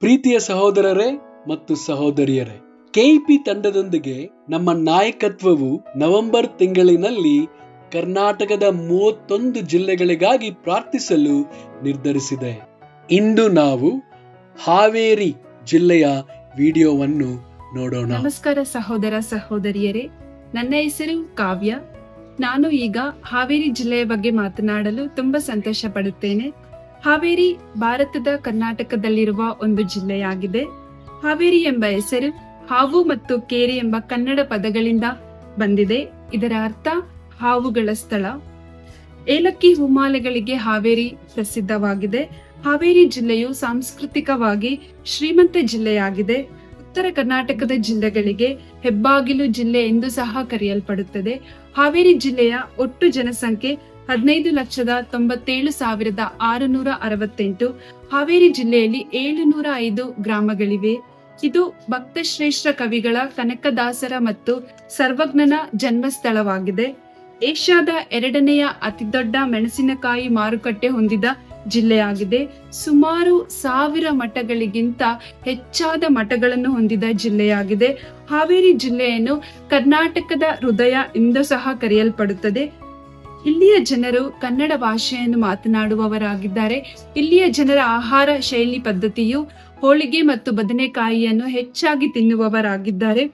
ಪ್ರೀತಿಯ ಸಹೋದರರೇ ಮತ್ತು ಸಹೋದರಿಯರೇ, ಕೆಇಪಿ ತಂಡದೊಂದಿಗೆ ನಮ್ಮ ನಾಯಕತ್ವವು ನವೆಂಬರ್ ತಿಂಗಳಿನಲ್ಲಿ ಕರ್ನಾಟಕದ ಮೂವತ್ತೊಂದು ಜಿಲ್ಲೆಗಳಿಗಾಗಿ ಪ್ರಾರ್ಥಿಸಲು ನಿರ್ಧರಿಸಿದೆ. ಇಂದು ನಾವು ಹಾವೇರಿ ಜಿಲ್ಲೆಯ ವಿಡಿಯೋವನ್ನು ನೋಡೋಣ. ನಮಸ್ಕಾರ ಸಹೋದರ ಸಹೋದರಿಯರೇ, ನನ್ನ ಹೆಸರು ಕಾವ್ಯ. ನಾನು ಈಗ ಹಾವೇರಿ ಜಿಲ್ಲೆಯ ಬಗ್ಗೆ ಮಾತನಾಡಲು ತುಂಬಾ ಸಂತೋಷ ಪಡುತ್ತೇನೆ ಹಾವೇರಿ ಭಾರತದ ಕರ್ನಾಟಕದಲ್ಲಿರುವ ಒಂದು ಜಿಲ್ಲೆಯಾಗಿದೆ. ಹಾವೇರಿ ಎಂಬ ಹೆಸರು ಹಾವು ಮತ್ತು ಕೇರಿ ಎಂಬ ಕನ್ನಡ ಪದಗಳಿಂದ ಬಂದಿದೆ. ಇದರ ಅರ್ಥ ಹಾವುಗಳ ಸ್ಥಳ. ಏಲಕ್ಕಿ ಹೂಮಾಲೆಗಳಿಗೆ ಹಾವೇರಿ ಪ್ರಸಿದ್ಧವಾಗಿದೆ. ಹಾವೇರಿ ಜಿಲ್ಲೆಯು ಸಾಂಸ್ಕೃತಿಕವಾಗಿ ಶ್ರೀಮಂತ ಜಿಲ್ಲೆಯಾಗಿದೆ. ಉತ್ತರ ಕರ್ನಾಟಕದ ಜಿಲ್ಲೆಗಳಿಗೆ ಹೆಬ್ಬಾಗಿಲು ಜಿಲ್ಲೆ ಎಂದು ಸಹ ಕರೆಯಲ್ಪಡುತ್ತದೆ. ಹಾವೇರಿ ಜಿಲ್ಲೆಯ ಒಟ್ಟು ಜನಸಂಖ್ಯೆ ಹದಿನೈದು ಲಕ್ಷದ ತೊಂಬತ್ತೇಳು ಸಾವಿರದ ಆರುನೂರ ಅರವತ್ತೆಂಟು. ಹಾವೇರಿ ಜಿಲ್ಲೆಯಲ್ಲಿ ಏಳುನೂರ ಐದು ಗ್ರಾಮಗಳಿವೆ. ಇದು ಭಕ್ತಶ್ರೇಷ್ಠ ಕವಿಗಳ ಕನಕದಾಸರ ಮತ್ತು ಸರ್ವಜ್ಞನ ಜನ್ಮಸ್ಥಳವಾಗಿದೆ. ಏಷ್ಯಾದ ಎರಡನೆಯ ಅತಿದೊಡ್ಡ ಮೆಣಸಿನಕಾಯಿ ಮಾರುಕಟ್ಟೆ ಹೊಂದಿದ ಜಿಲ್ಲೆಯಾಗಿದೆ. ಸುಮಾರು ಸಾವಿರ ಮಠಗಳಿಗಿಂತ ಹೆಚ್ಚಾದ ಮಠಗಳನ್ನು ಹೊಂದಿದ ಜಿಲ್ಲೆಯಾಗಿದೆ. ಹಾವೇರಿ ಜಿಲ್ಲೆಯನ್ನು ಕರ್ನಾಟಕದ ಹೃದಯ ಎಂದು ಸಹ ಕರೆಯಲ್ಪಡುತ್ತದೆ. ಇಲ್ಲಿಯ ಜನರು ಕನ್ನಡ ಭಾಷೆಯನ್ನು ಮಾತನಾಡುವವರಾಗಿದ್ದಾರೆ. ಇಲ್ಲಿಯ ಜನರ ಆಹಾರ ಶೈಲಿ ಪದ್ಧತಿಯು ಹೋಳಿಗೆ ಮತ್ತು ಬದನೆಕಾಯಿಯನ್ನು ಹೆಚ್ಚಾಗಿ ತಿನ್ನುವವರಾಗಿದ್ದಾರೆ.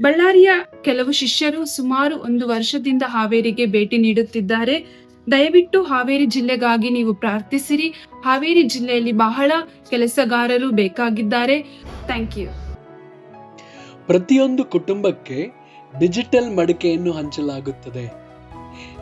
ಬಳ್ಳಾರಿಯ ಕೆಲವು ಶಿಷ್ಯರು ಸುಮಾರು ಒಂದು ವರ್ಷದಿಂದ ಹಾವೇರಿಗೆ ಭೇಟಿ ನೀಡುತ್ತಿದ್ದಾರೆ. ದಯವಿಟ್ಟು ಹಾವೇರಿ ಜಿಲ್ಲೆಗಾಗಿ ನೀವು ಪ್ರಾರ್ಥಿಸಿರಿ. ಹಾವೇರಿ ಜಿಲ್ಲೆಯಲ್ಲಿ ಬಹಳ ಕೆಲಸಗಾರರು ಬೇಕಾಗಿದ್ದಾರೆ. Thank you. ಪ್ರತಿಯೊಂದು ಕುಟುಂಬಕ್ಕೆ ಡಿಜಿಟಲ್ ಮಡಿಕೆಯನ್ನು ಹಂಚಲಾಗುತ್ತದೆ.